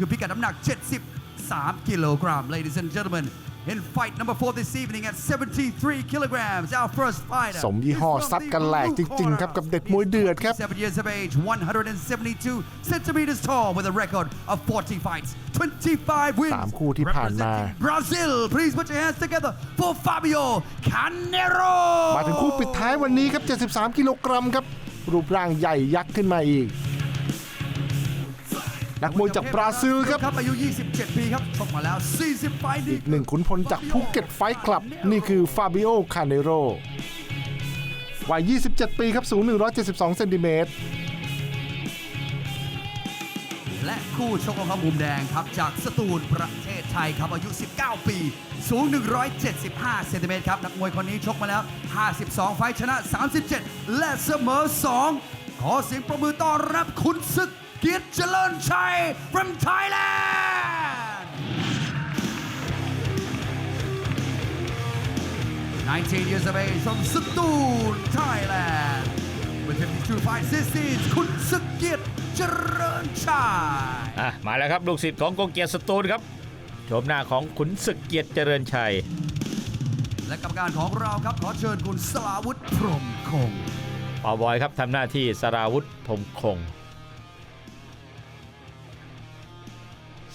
คือพิกัดน้ำหนัก 73 กิโลกรัม ladies and gentlemen in fight number four this evening at 73 kilograms our first fighter สมยี่ห้อ is from ซัดกันแหลก the จ blue ริง ๆ ครับ กับเด็กมวยเดือดครับ27 years of age 172 centimeters tall with a record of 40 fights 25 wins สามคู่ที่ผ่านมา Representing Brazil please put your hands together for Fabio Canero มาถึงคู่ปิดท้ายวันนี้ครับ 73 กิโลกรัมครับ รูปร่างใหญ่ยักษ์ขึ้นมาอีก นักมวยจากบราซิลครับครับอายุ 27 ปีครับชกมาแล้ว 40 ไฟต์ดีอีกหนึ่งขุนพลจากภูเก็ตไฟท์คลับ นี่คือฟาบิโอ คาเนโรวัย 27 ปีครับ สูง 172 เซนติเมตร และคู่ชกของเขามุมแดงครับ จากสตูลประเทศไทยครับ อายุ 19 ปี สูง 175 เซนติเมตรครับ นักมวยคนนี้ชกมาแล้ว 52 ไฟต์ชนะ 37 และเสมอ 2 ขอเสียงประมือต้อนรับคุณศึก เกียรติเจริญชัย from Thailand 19 years of age from Satoon, Thailand. With 52 fights, this is คุณศึกเกียรติเจริญชัยอะมาแล้วครับ ลูกศิษย์ของโกเกียรติสตูลครับโฉมหน้าของขุนศึกเกียรติเจริญชัย และกรรมการของเราครับขอเชิญคุณสลาวุธพรหมคงปอบอยครับทำหน้าที่สราวุธพรหมคง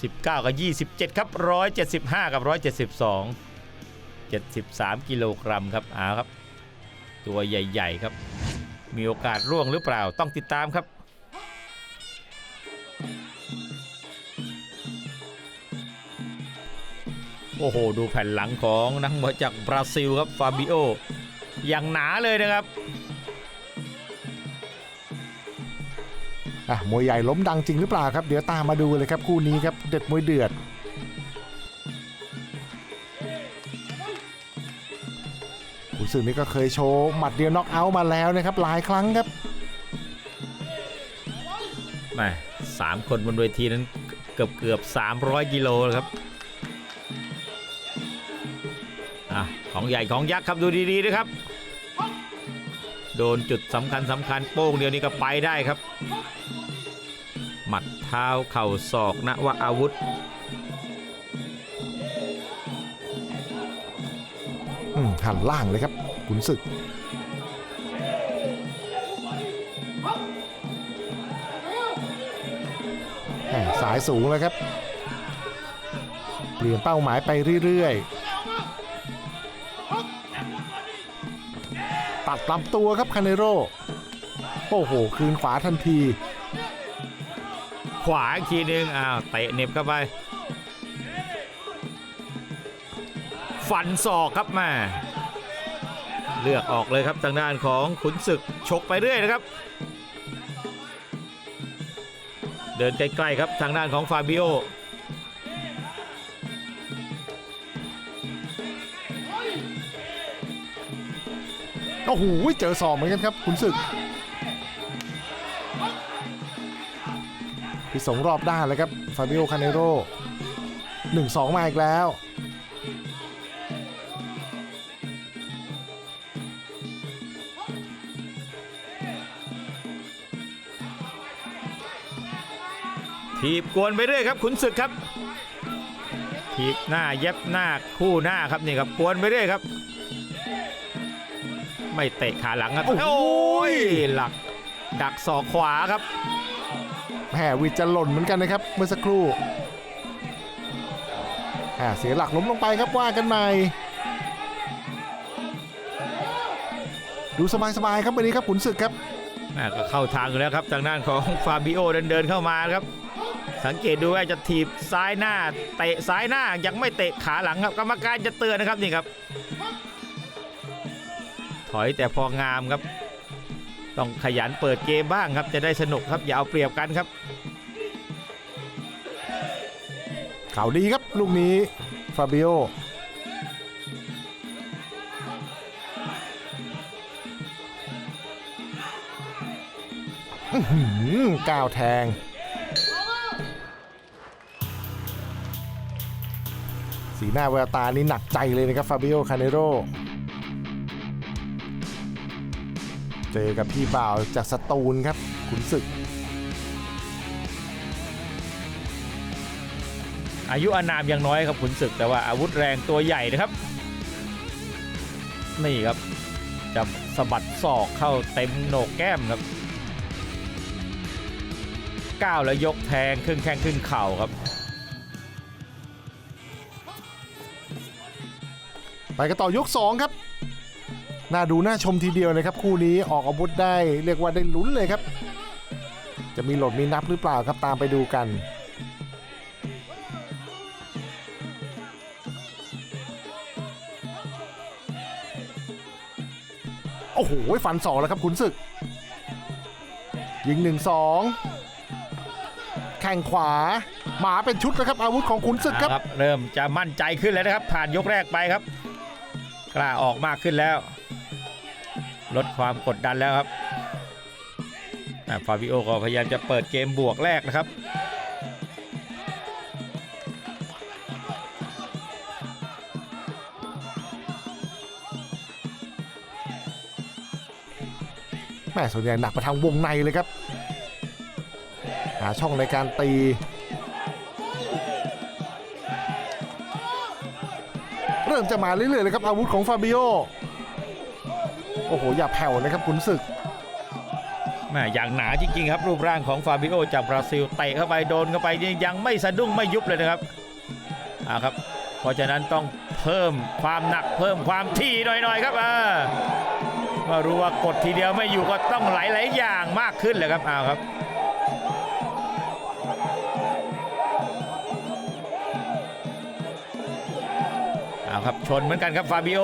19 กับ 27 ครับ 175 กับ 172 73 กิโลกรัมครับเอาครับ ตัวใหญ่ ๆ ครับ มีโอกาสร่วงหรือเปล่าต้องติดตามครับโอ้โห ดูแผ่นหลังของนักมวยจากบราซิลครับ ฟาบิโอ อย่างหนาเลยนะครับ อะมวยใหญ่ล้มดังจริงหรือเปล่าครับ เดี๋ยวตามมาดูเลยครับคู่นี้ครับเด็ดมวยเดือดคุณสึกนี่ก็เคยโชว์หมัดเดียวน็อกเอาท์มาแล้วนะครับหลายครั้งครับแหม่สามคนบนเวทีนั้นเกือบเกือบ300 กิโลครับอะของใหญ่ของยักษ์ครับดูดีๆนะครับ โดนจุดสำคัญสำคัญโป้งเดียวนี้ก็ไปได้ครับ หมัดเท้าเข่าศอกนว่าอาวุธอืมหันล่างเลยครับขุนศึก สายสูงเลยครับ เปลี่ยนเป้าหมายไปเรื่อยๆ ตัดลำตัวครับคาเนโร โอ้โห คืนขวาทันที ขวาอีกทีนึงอ้าวเตะเน็บเข้าไป ฟันศอกครับแม่เลือกออกเลยครับทางด้านของขุนศึกชกไปเรื่อยนะครับ เดินใกล้ๆครับทางด้านของฟาบิโอโอ้โหเจอศอกเหมือนกันครับขุนศึก พี่สงรอบด้านเลยครับฟาบิโอคาเนโรหนึ่งสองมาอีกแล้วถีบกวนไปเรื่อยครับขุนศึกครับถีบหน้าเย็บหน้าคู่หน้าครับนี่ครับกวนไปเรื่อยครับ ไม่เตะขาหลังครับ โอ้โหโอ้ยหลักดักศอกขวาครับแหมวิดจะหล่นเหมือนกันนะครับเมื่อสักครู่อ่าเสียหลักล้มลงไปครับว่ากันใหม่ดูสบายๆครับวันนี้ครับขุนศึกครับแม่ก็เข้าทางอยู่แล้วครับทางด้านของฟาบิโอเดินเดินเข้ามาครับ สังเกตดูว่าจะถีบซ้ายหน้าเตะซ้ายหน้ายังไม่เตะขาหลังครับกรรมการจะเตือนนะครับนี่ครับ ถอยแต่พองามครับ ต้องขยันเปิดเกมบ้างครับจะได้สนุกครับอย่าเอาเปรียบกันครับข่าวดีครับลูกนี้ฟาบิโออื้อหือก้าวแทง สีหน้าแววตานี่หนักใจเลยนะครับฟาบิโอคาเนโร เจอกับพี่บ่าวจากสตูลครับขุนศึก อายุอานามยังน้อยครับขุนศึกแต่ว่าอาวุธแรงตัวใหญ่นะครับ นี่ครับจะสะบัดศอกเข้าเต็มโหนกแก้มครับก้าวแล้วยกแทงครึ่งแข้งครึ่งเข่าครับ ไปกันต่อยก 2 ครับ น่าดูน่าชมทีเดียวเลยครับคู่นี้ออกอาวุธได้เรียกว่าได้ลุ้นเลยครับ จะมีโหลดมีนับหรือเปล่าครับตามไปดูกันโอ้โหฟันสองแล้วครับขุนศึก ยิงหนึ่งสองแข่งขวา หมาเป็นชุดแล้วครับ อาวุธของขุนศึกครับครับ เริ่มจะมั่นใจขึ้นแล้วนะครับ ผ่านยกแรกไปครับ กล้าออกมากขึ้นแล้ว ลดความกดดันแล้วครับฟาบิโอก็พยายามจะเปิดเกมบวกแรกนะครับแม่ส่วนใหญ่หนักไปทางวงในเลยครับ หาช่องในการตีเริ่มจะมาเรื่อยๆเลยครับอาวุธของฟาบิโอ โอ้โห อย่าแผ่วนะครับขุนศึกแม่อย่างหนาจริงๆ ครับรูปร่างของฟาบิโอจากบราซิลเตะเข้าไปโดนเข้าไปนี่ยังไม่สะดุ้งไม่ยุบเลยนะครับอ่าครับ เพราะฉะนั้นต้องเพิ่มความหนักเพิ่มความที่หน่อยๆครับอ่าก็รู้ว่ากดทีเดียวไม่อยู่ก็ต้องหลายๆอย่างมากขึ้นเลยครับอ้าวครับเอาวครับชนเหมือนกันครับฟาบิโอ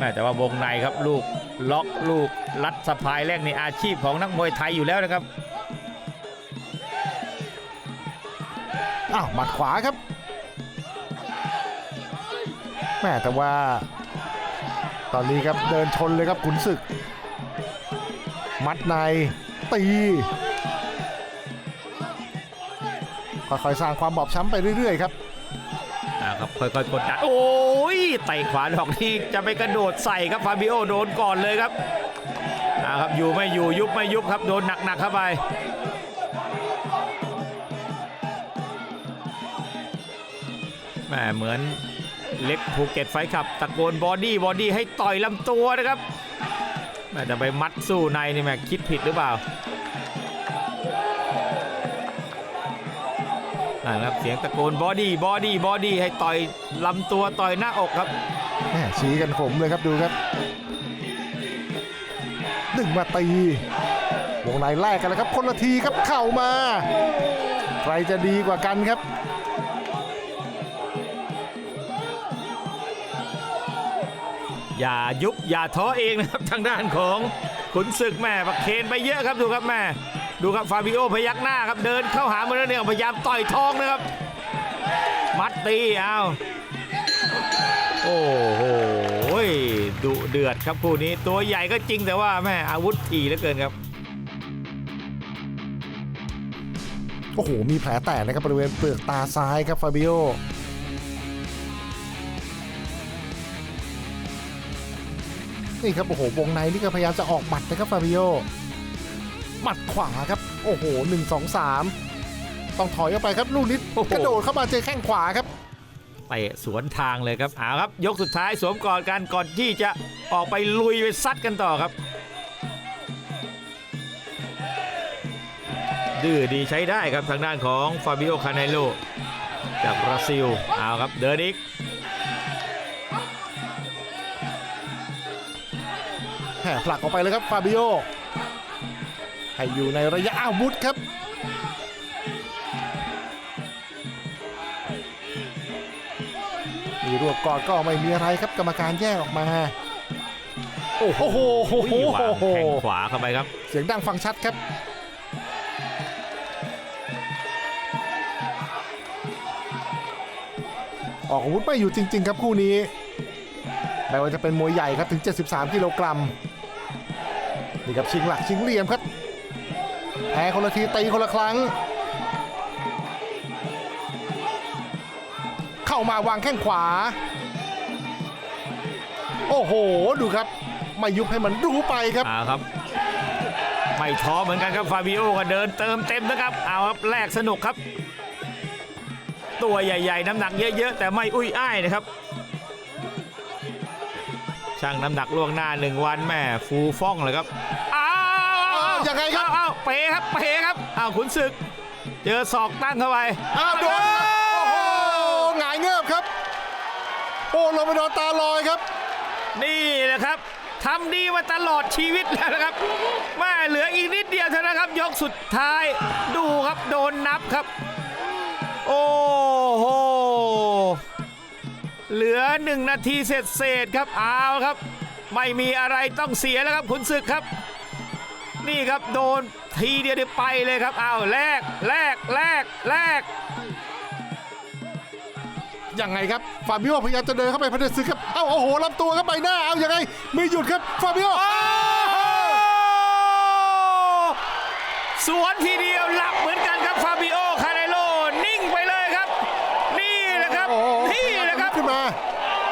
แม่แต่ว่าวงในครับลูกล็อกลูกลัดสะพายแรกในอาชีพของนักมวยไทยอยู่แล้วนะครับอ้าวหมัดขวาครับแม่แต่ว่า ตอนนี้ครับเดินชนเลยครับขุนศึก มัดในตีค่อยๆสร้างความบอบช้ำไปเรื่อยๆครับ ครับค่อยๆกดดันโอ้ยไต่ขวาดอกที่จะไปกระโดดใส่ครับฟาบิโอโดนก่อนเลยครับอ่าครับอยู่ไม่อยู่ยุบไม่ยุบครับโดนหนักๆเข้าไปแหมเหมือนเล็กภูเก็ตไฟขับ ตะโกนบอดี้บอดี้ให้ต่อยลำตัวนะครับแหม่จะไปมัดสู้ในนี่แหม่คิดผิดหรือเปล่า นั่นครับเสียงตะโกนบอดี้บอดี้บอดี้ให้ต่อยลำตัวต่อยหน้าอกครับแม่ชี้กันขมเลยครับดูครับดึงมาตีวงในแรกกันแล้วครับคนละทีครับเข่ามา ใครจะดีกว่ากันครับอย่ายุบอย่าท้อเองนะครับทางด้านของขุนศึกแม่ประเคนไปเยอะครับดูครับแม่ ดูครับฟาบิโอพยักหน้าครับเดินเข้าหามาแล้วเนี่ยพยายามต่อยท้องนะครับ มัดตีเอาโอ้โหดุเดือดครับคู่นี้ตัวใหญ่ก็จริงแต่ว่าแม่อาวุธถี่เหลือเกินครับโอ้โห มีแผลแตกนะครับบริเวณเปลือกตาซ้ายครับฟาบิโอนี่ครับโอ้โหวงในนี่ก็พยายามจะออกหมัดนะครับฟาบิโอ หมัดขวาครับ โอ้โห1 2 3ต้องถอยออกไปครับ ลูกนิดโอ้โหกระโดดเข้ามาเจอแข้งขวาครับเตะสวนทางเลยครับเอาครับ ยกสุดท้ายสวมกอดกันก่อนที่จะออกไปลุยไปซัดกันต่อครับ ดื้อดีใช้ได้ครับทางด้านของฟาบิโอคาเนโลจากบราซิลเอาครับเดินอีกแห่ผลักออกไปเลยครับฟาบิโอ ให้อยู่ในระยะอาวุธครับ มีรวบกอดก็ไม่มีอะไรครับกรรมการแยกออกมา โอ้โหโหโหอุ้ยวางโหแข้งขวาเข้าไปครับ เสียงดังฟังชัดครับออกอาวุธไม่อยู่จริง ๆ ครับคู่นี้ไม่ว่าจะเป็นมวยใหญ่ครับถึง 73 กิโลกรัม นี่ครับชิงหลักชิงเหลี่ยมครับ แพ้คนละทีตีคนละครั้ง เข้ามาวางแข้งขวา โอ้โห ดูครับ ไม่ยุบให้มันรู้ไปครับเอาครับ ไม่ท้อเหมือนกันครับฟาบิโอก็เดินเติมเต็มนะครับ เอาครับแลกสนุกครับ ตัวใหญ่ ๆ น้ำหนักเยอะๆ แต่ไม่อุ้ยอ้ายนะครับช่างน้ำหนักล่วงหน้าหนึ่งวันแม่ฟูฟ่องเลยครับ ยังไงครับ อ้าวเป๋ครับเป๋ครับอ้าวขุนศึก เจอศอกตั้งเข้าไปอ้าวโดนโอ้โหหงายเงือบครับ โอ้ลงไปนอนตาลอยครับ นี่แหละครับทำดีมาตลอดชีวิตแล้วนะครับแม่เหลืออีกนิดเดียวเท่านั้นครับ ยกสุดท้ายดูครับโดนนับครับ โอ้โหเหลือหนึ่งนาทีเศษเศษๆครับเอาครับ ไม่มีอะไรต้องเสียแล้วครับขุนศึกครับ นี่ครับโดนทีเดียวเดียวไปเลยครับเอาแลกแลกแลกแลกยังไงครับฟาบิโอพยายามจะเดินเข้าไปพันธซึกครับเอ้าโอ้โหลำตัวครับใบหน้าเอายังไงไม่หยุดครับฟาบิโอโอ้สวนทีเดียวหลับเหมือนกันครับฟาบิโอคาเนโลนิ่งไปเลยครับ นี่แหละครับ โอ้โห นี่แหละครับ ขึ้นมา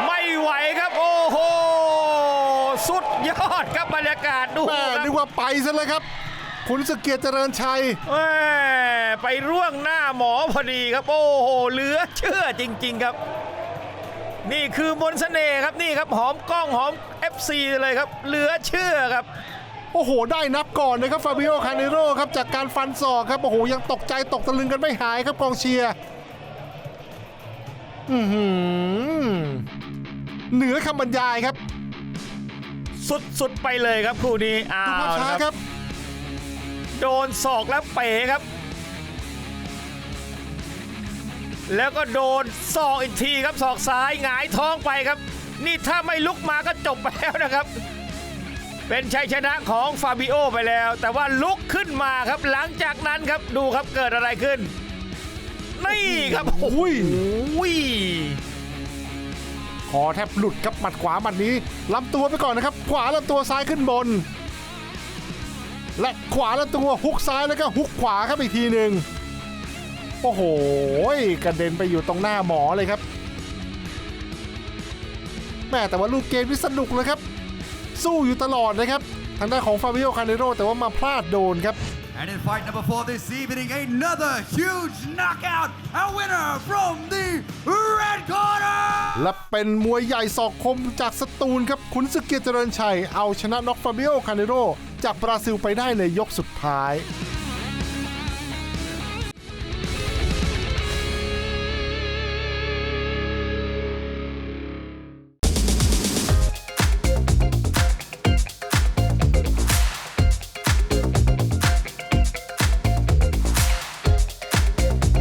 ไม่ไหวครับ โอ้โห สุด ยอดครับบรรยากาศดูแม่คนึรับกว่าไปซะเลยครับ คุณสกเกียรติเจริญชัยแม่ไปร่วงหน้าหมอพอดีครับ โอ้โหเหลือเชื่อจริง ๆครับ นี่คือมนต์เสน่ห์ครับนี่ครับหอมกล้องหอม FC เลยครับ เหลือเชื่อครับโอ้โห ได้นับก่อนนะครับฟาบิโอคาเนโรครับจากการฟันศอกครับโอ้โหยังตกใจตกตะลึงกันไม่หายครับกองเชียร์อือหือเหนือคำบรรยายครับ สุดๆไปเลยครับคู่นี้อ้าดูภาพวช้านะคครัรับบโดนศอกแล้วเป๋ครับ แล้วก็โดนศอกอีกทีครับศอกซ้ายหงายท้องไปครับ นี่ถ้าไม่ลุกมาก็จบไปแล้วนะครับ เป็นชัยชนะของฟาบิโอไปแล้ว แต่ว่าลุกขึ้นมาครับหลังจากนั้นครับดูครับเกิดอะไรขึ้น นี่ครับโอ้โหอุ้ย คอแทบหลุดครับหมัดขวาหมัดนี้ลำตัวไปก่อนนะครับ ขวาลำตัวซ้ายขึ้นบน และขวาลำตัวฮุกซ้ายแล้วก็ฮุกขวาครับอีกทีหนึ่งโอ้โหกระเด็นไปอยู่ตรงหน้าหมอเลยครับ แม่แต่ว่าลูกเกมนี่สนุกเลยครับ สู้อยู่ตลอดนะครับ ทางด้านของฟาบิโอคาเนโรแต่ว่ามาพลาดโดนครับ And in fight number four this evening, another huge knockout, a winner from the red corner. และเป็นมวยใหญ่ศอกคมจากสตูลครับขุนศึกเกียรติเจริญชัย เอาชนะน็อกฟาเบิโอคาเนโรจากบราซิลไปได้ในยกสุดท้าย